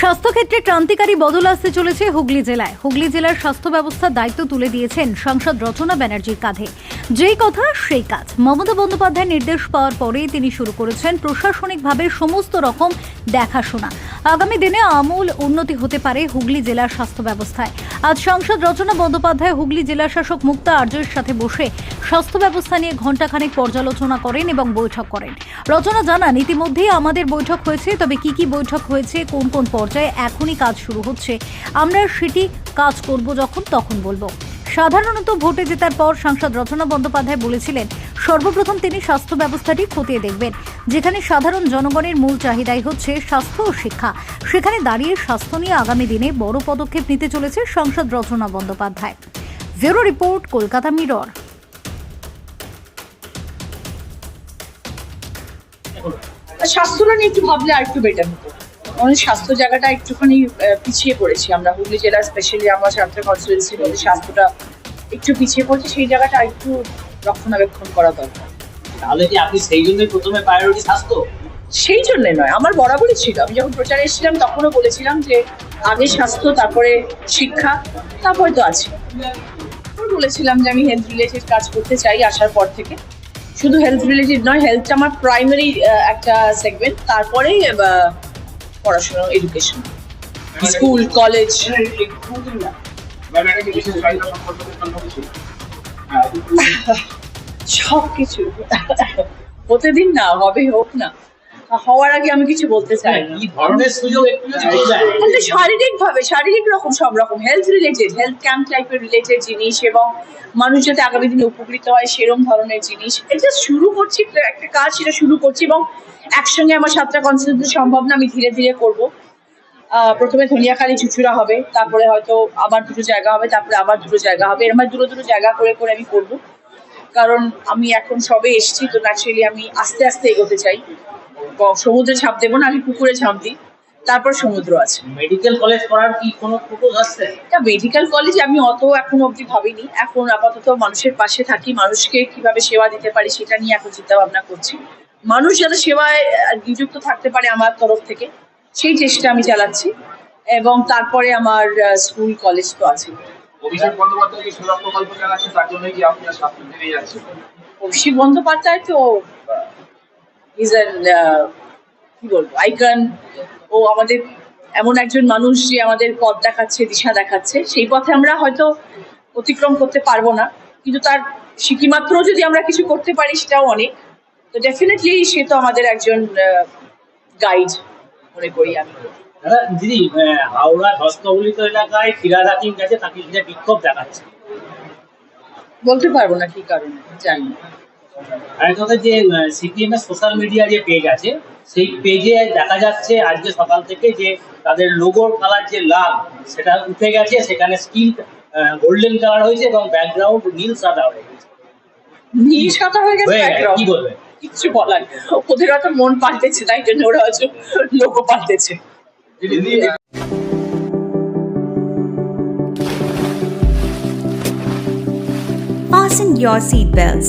স্বাস্থ্যক্ষেত্রে ক্রান্তিকারী বদল আসতে চলেছে হুগলি জেলায়। হুগলি জেলার স্বাস্থ্য ব্যবস্থার দায়িত্ব তুলে দিয়েছেন সাংসদ রচনা ব্যানার্জির কাঁধে। যেই কথা, সেই কাজ। মমতা বন্দ্যোপাধ্যায়ের নির্দেশ পাওয়ার পরেই তিনি শুরু করেছেন প্রশাসনিকভাবে সমস্ত রকম দেখাশোনা। আগামী দিনে আমূল উন্নতি হতে পারে হুগলি জেলার স্বাস্থ্য ব্যবস্থায়। আজ সাংসদ রচনা বন্দ্যোপাধ্যায় হুগলি জেলা শাসক মুক্তা আর্যের সাথে বসে স্বাস্থ্য ব্যবস্থা নিয়ে ঘণ্টাখানেক পর্যালোচনা করেন এবং বৈঠক করেন। রচনা জানান, ইতিমধ্যেই আমাদের বৈঠক হয়েছে, তবে কি কি বৈঠক হয়েছে, কোন কোন পর্যায়ে এখনই কাজ শুরু হচ্ছে। আমরা সেটি কাজ করব যখন তখন বলব। সাধারণত ভোটে জেতার পর সাংসদ রচনা বন্দ্যোপাধ্যায় বলেছিলেন, সর্বপ্রথম তিনি স্বাস্থ্য ব্যবস্থাটি খতিয়ে দেখবেন। যেখানে সাধারণ জনগণের মূল চাহিদাই হচ্ছে স্বাস্থ্য ও শিক্ষা। সেখানে দাঁড়িয়ে স্বাস্থ্য নিয়ে আগামী দিনে বড় পদক্ষেপ নিতে চলেছে সাংসদ Rachna Bandyopadhyay. Bureau report, Kolkata Mirror. স্বাস্থ্যটা নিয়ে একটু ভাবলে আর একটু বেটার হতো। আমাদের স্বাস্থ্য জায়গাটা একটুখানি পিছিয়ে পড়েছি আমরা। হুগলি জেলা স্পেশালি আমার স্বাস্থ্য কনস্টিটুয়েন্সির মধ্যে স্বাস্থ্যটা একটু পিছিয়ে পড়েছে সেই জায়গাটা একটু রক্ষণাবেক্ষণ করা দরকার। তাহলে কি আপনি সেই জন্যই প্রথমে প্রায়োরিটি স্বাস্থ্য? সেই জন্য নয় আমার বরাবরই ছিল। আমি যখন প্রচারে এসেছিলাম তখনও বলেছিলাম যে আগে স্বাস্থ্য তারপরে শিক্ষা তারপরে তো আছে। বলেছিলাম যে আমি হেলথ রিলেটেড কাজ করতে চাই আসার পর থেকে। শুধু হেলথ রিলেটেড নয় হেলথটা আমার প্রাইমারি একটা সেগমেন্ট তারপরেই পড়াশোনা এডুকেশন স্কুল কলেজ সব কিছু? প্রতিদিন না হবে হোক না। হওয়ার আগে আমি কিছু বলতে চাই না। কি ধরনের সুযোগ একটু যদি শারীরিক ভাবে শারীরিক রকম সব রকম হেলথ রিলেটেড হেলথ ক্যাম্প টাইপের রিলেটেড জিনিস এবং মানুষ যাতে আগামী দিনে উপকৃত হয় সেরকম ধরনের জিনিস। এটা শুরু করছি একটা- কাজ সেটা শুরু করছি এবং একসঙ্গে আমার সাতটা কনসেন্ট্রেট সম্ভব না আমি ধীরে ধীরে করব। আহ, প্রথমে ধনিয়াখালি চুচুড়া হবে তারপরে হয়তো আবার দুটো জায়গা হবে তারপরে আবার দুটো জায়গা হবে। এরকম দুটো দুটো জায়গা করে করে আমি করব। কারণ আমি এখন সবে এসেছি তো ন্যাচারালি আমি আস্তে আস্তে এগোতে চাই। সমুদ্রে ঝাঁপ দেবো না আমি পুকুরে ঝাঁপ দিই। তারপর সমুদ্র আছে। মেডিকেল কলেজ করার কি কোনো প্রপোজ আসছে এটা মেডিকেল কলেজ আমি অত এখন অবধি ভাবিনি। এখন আপাতত মানুষের পাশে থাকি মানুষকে কীভাবে সেবা দিতে পারি সেটা নিয়ে এখন চিন্তা ভাবনা করছি। মানুষ যাতে সেবায় নিযুক্ত থাকতে পারে আমার তরফ থেকে সেই চেষ্টা আমি চালাচ্ছি। এবং তারপরে আমার স্কুল কলেজ তো আছে। অভিষেক বন্দ্যোপাধ্যায় যে সোলার প্রকল্প চালাচ্ছে? তার জন্যই কি আপনি স্বাস্থ্য থেকে যাচ্ছে অভিষেক বন্দ্যোপাধ্যায় তো ইজ কি বলব আইকন ও আমাদের এমন একজন মানুষ যে আমাদের পথ দেখাচ্ছে দিশা দেখাচ্ছে। সেই পথে আমরা হয়তো অতিক্রম করতে পারব না। কিন্তু তার সিকিমাত্র যদি আমরা কিছু করতে পারি সেটাও অনেক। তো ডেফিনেটলি সে তো আমাদের একজন গাইড মনে করি আমি। দাদা হাওড়া হস্তগলিত এলাকায় ফিরাদ হাকিম গেছে তাকে বিক্ষোভ দেখাচ্ছে। বলতে পারব না কি কারণে জানি না। আর কথা যে সিপিএম এর সোশ্যাল মিডিয়া যে পেজ আছে সেই পেজে দেখা যাচ্ছে আজকে সকাল থেকে যে তাদের লোগোর কালার যে লাল সেটা উঠে গেছে সেখানে স্কিন গোল্ডেন কালার হয়েছে এবং ব্যাকগ্রাউন্ড নীল সাদা হয়ে গেছে। নীল সাদা হয়ে গেছে। কি বলবেন কিচ্ছু বলার ওদের হয়তো মন পাল্টেছে তাই জন্য ওরা হয়তো লোকও পাল্টেছে। Fasten your seatbelts